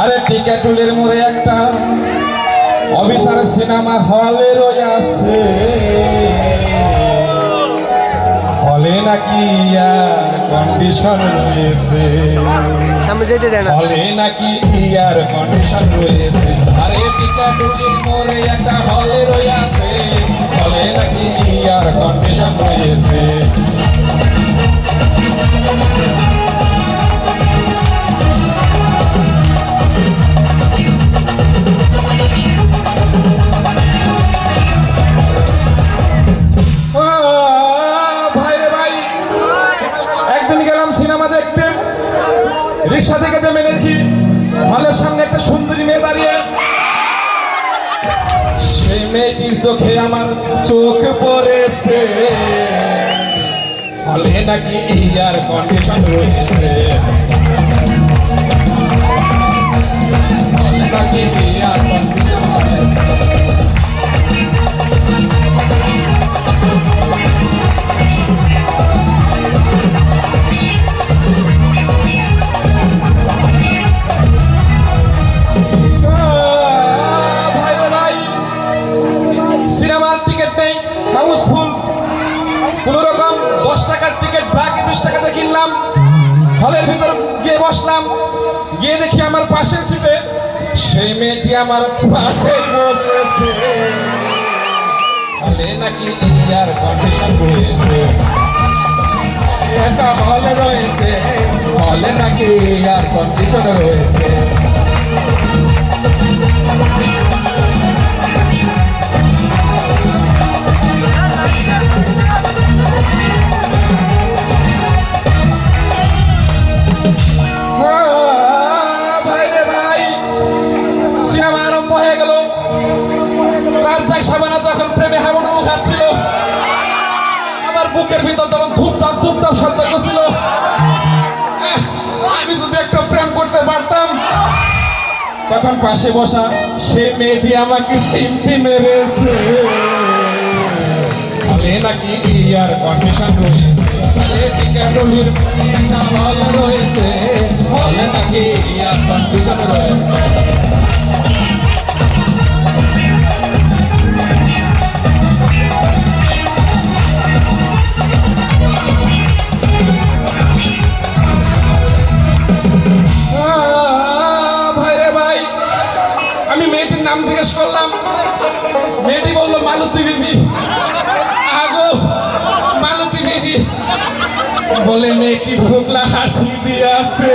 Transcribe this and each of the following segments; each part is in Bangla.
আরে টিকাটুলের মোড়ে একটা অফিসার সিনেমা হলেরও আছে নাকি ইয়ার কন্ডিশন রয়েছে। সামনে যেতে দেয় না। হলে নাকি ইয়ার কন্ডিশন রয়েছে। আরে টিকাটুলির মোড়ে একটা হলে রয়ে হলে নাকি ইয়ার কন্ডিশন রয়েছে। দাঁড়িয়ে সেই মেয়েটির চোখে আমার চোখ পড়েছে। হলে নাকি ইয়ার কন্ডিশন রয়েছে। কোন রকম দশ টাকার টিকিট ব্রাকে বিশ টাকাতে কিনলাম হলের ভিতর গিয়ে বসলাম, গিয়ে দেখি আমার পাশের সিটে সেই মেয়েটি আমার পাশে বসেছে। হলে নাকি ইয়ার কন্ডিশন রয়েছে এটা হলে রয়েছে, হলে নাকি ইয়ার কন্ডিশন রয়েছে। শব্দ করছিল। আমি যদি একটা প্রেম করতে পারতাম, তখন পাশে বসা সে মেয়েটি আমাকে চিমটি মেরেছে। হলে নাকি ইয়ার কন্ডিশন রয়েছে? হলে টিকাটুলির হল রয়েছে। নাকি ইয়ার কন্ডিশন রয়েছে? আমি মেয়েটির নাম জিজ্ঞেস করলাম, মেয়েটি বলল, মালতী বিবি। আগো, মালতী বিবি। বলে, মেয়েটি ভোগলা হাসি দিয়ে আছে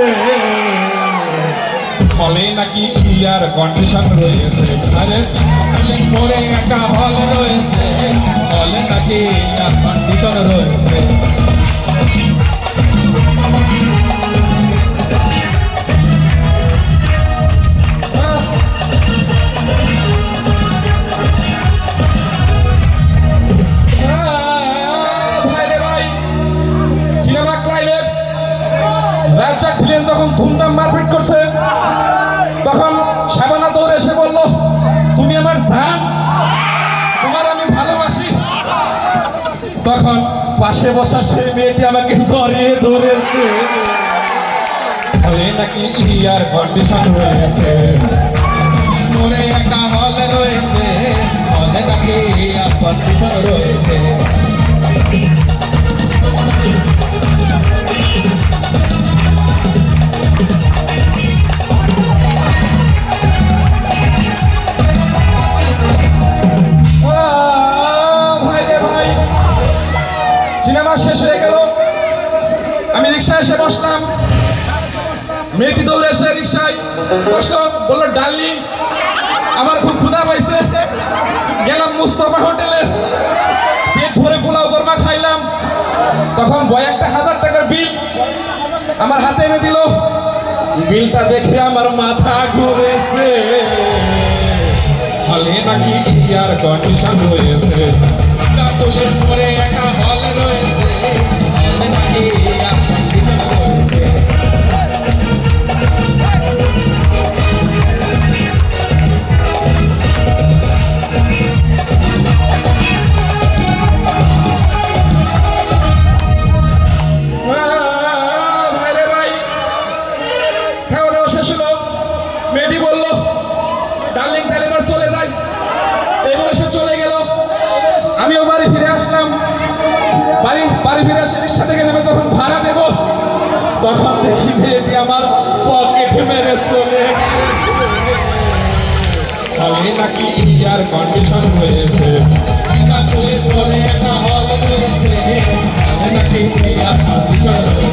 ফলে নাকি ইয়ার কন্ডিশন রয়েছে। আরে মোড়ে একটা হল রয়েছে। হলে নাকি ইয়ার কন্ডিশন রয়েছে। যখন ধুমধাম মারপিট করছে, তখন শাবানা দৌড়ে এসে বলল, তুমি আমার জান, তোমার আমি ভালোবাসি। তখন পাশে বসা সেই মেয়েটি আমাকে জড়িয়ে ধরেছে। নাকি ইয়ার কন্ডিশন রয়েছে? মনে একটা হলে রয়েছে, হলে নাকি ইয়ার কন্ডিশন রয়েছে? মেয়েটি দৌড়ে এসে রিক্সায় বসল, বলল, ডার্লিং, আমার খুব ক্ষুধা পাইছে। গেলাম মুস্তফা হোটেলে। পেট ভরে পোলাও গরমা খাইলাম। তখন বয় একটা হাজার টাকার বিল আমার হাতে এনে দিল। বিলটা দেখে আমার মাথা ঘুরেছে। হলে নাকি ইয়ার কন্ডিশন রয়েছে করল। ডার্লিং তাহলে এবার চলে যাই এই বলে চলে গেল। আমিও বাড়ি ফিরে আসলাম। বাড়ি বাড়ি ফিরে আসে রিক্সা থেকে নেবে তখন ভাড়া দেব। তখন দেখি মেয়েটি আমার পকেটে মেরে চলে হলে নাকি ইন্ডিয়ার কন্ডিশন হয়েছে। পরে একটা হল হয়েছে নাকি ইয়ার কন্ডিশন